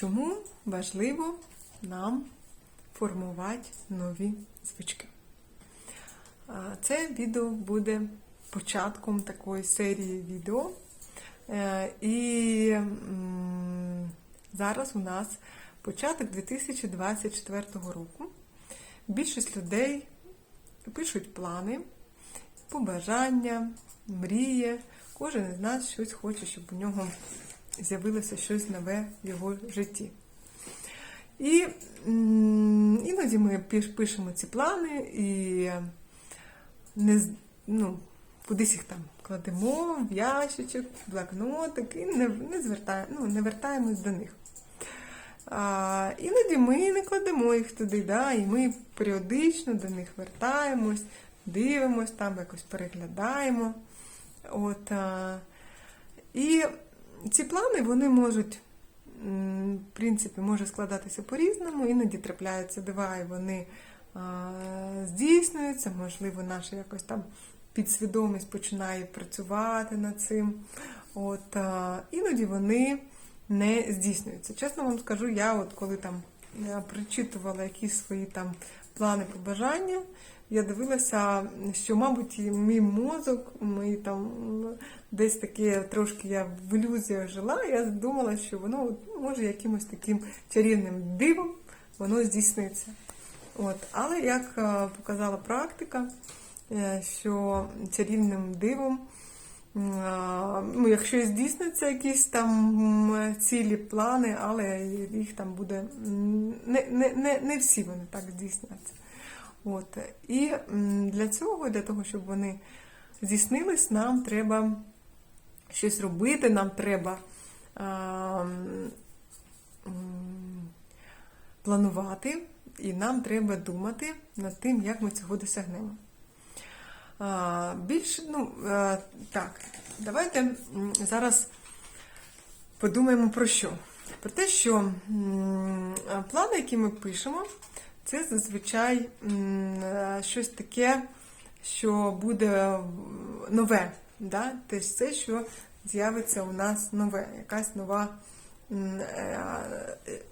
чому важливо нам формувати нові звички. Це відео буде початком такої серії відео. Е, І зараз у нас початок 2024 року. Більшість людей пишуть плани, побажання, мріє. Кожен із нас щось хоче, щоб у нього з'явилося щось нове в його житті. І іноді ми пишемо ці плани і не, ну, кудись їх там кладемо в ящичок, в блокнотик і не, не, звертає, ну, не вертаємось до них. А, іноді ми не кладемо їх туди, да, і ми періодично до них вертаємось, дивимось, там якось переглядаємо. От, а, і ці плани вони можуть, в принципі, може складатися по-різному, іноді трапляються дива, і вони здійснюються, можливо, наша якось там підсвідомість починає працювати над цим. От, іноді вони не здійснюються. Чесно вам скажу, я от коли там прочитувала якісь свої там плани побажання, я дивилася, що, мабуть, мій мозок, мій там десь таке трошки я в ілюзіях жила, я думала, що воно може якимось таким чарівним дивом воно здійсниться. От. Але як показала практика, е, що чарівним дивом, ну, якщо і здійсняться якісь там цілі, плани, але їх там буде не, не, не, не всі вони так здійсняться. От. І для цього, для того, щоб вони здійснились, нам треба щось робити, нам треба а, планувати, і нам треба думати над тим, як ми цього досягнемо. Більш, ну, е, так, давайте зараз подумаємо про що? Про те, що е, плани, які ми пишемо, це зазвичай е, щось таке, що буде нове. Да? Тобто це, що з'явиться у нас нове, якась нова,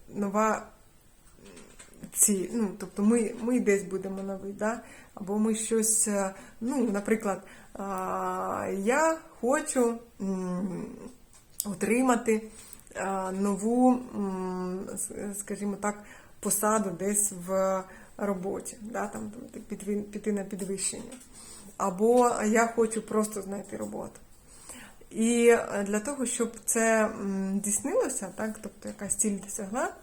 нова ці, ну, тобто ми, ми десь будемо нові, да? або ми щось, е, ну, наприклад, я хочу отримати а, нову, скажімо так, посаду десь в роботі, да? там, піти на підвищення. Або я хочу просто знайти роботу. І е, для того, щоб це здійснилося, так, тобто якась ціль досягла,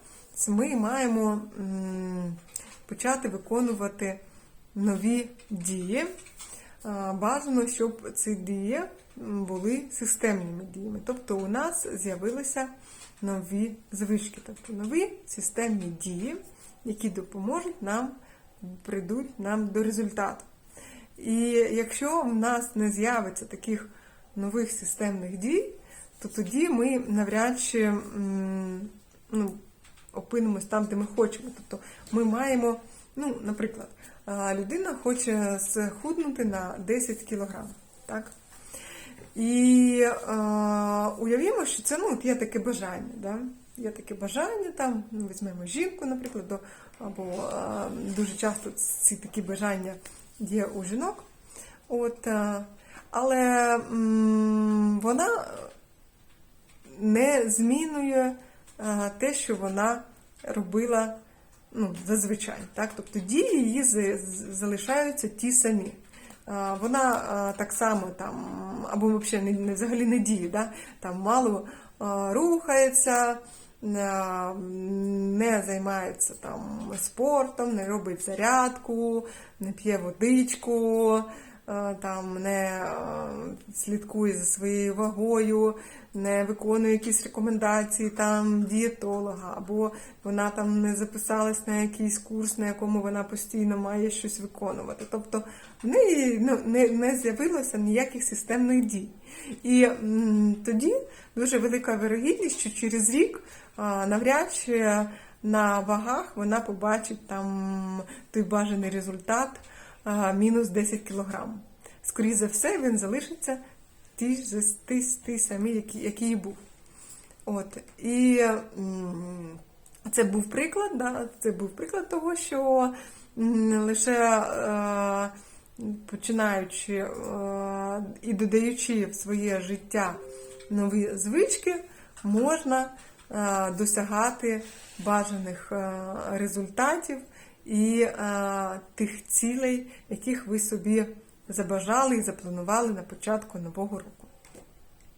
ми маємо почати виконувати нові дії. Бажано, щоб ці дії були системними діями. Тобто у нас з'явилися нові звички, тобто нові системні дії, які допоможуть нам, прийдуть нам до результату. І якщо в нас не з'явиться таких нових системних дій, то тоді ми навряд чи ну, опинимось там, де ми хочемо. Тобто ми маємо, ну, наприклад, людина хоче схуднути на 10 кг. Так? І е, уявімо, що це ну, є таке бажання. Да? Є таке бажання, там, ну, візьмемо жінку, наприклад, до, або е, дуже часто ці такі бажання є у жінок. От, е, але м, вона не змінює те, що вона робила ну, зазвичай. Так? Тобто дії її залишаються ті самі. Е, Вона е, так само там, або взагалі не, взагалі не діє, да? там мало е, рухається, е, не займається там спортом, не робить зарядку, не п'є водичку, е, там не е, слідкує за своєю вагою, не виконує якісь рекомендації там дієтолога, або вона там не записалась на якийсь курс, на якому вона постійно має щось виконувати. Тобто в неї ну, не, не з'явилося ніяких системних дій. І м, тоді дуже велика вирогідність, що через рік а, навряд чи на вагах вона побачить там той бажаний результат мінус 10 кілограм. Скоріше за все, він залишиться ті ж той, той самий, який, який і був. От. І це був приклад, да, це був приклад того, що лише е, починаючи е, і додаючи в своє життя нові звички, можна е, досягати бажаних результатів і е, тих цілей, яких ви собі забажали і запланували на початку нового року.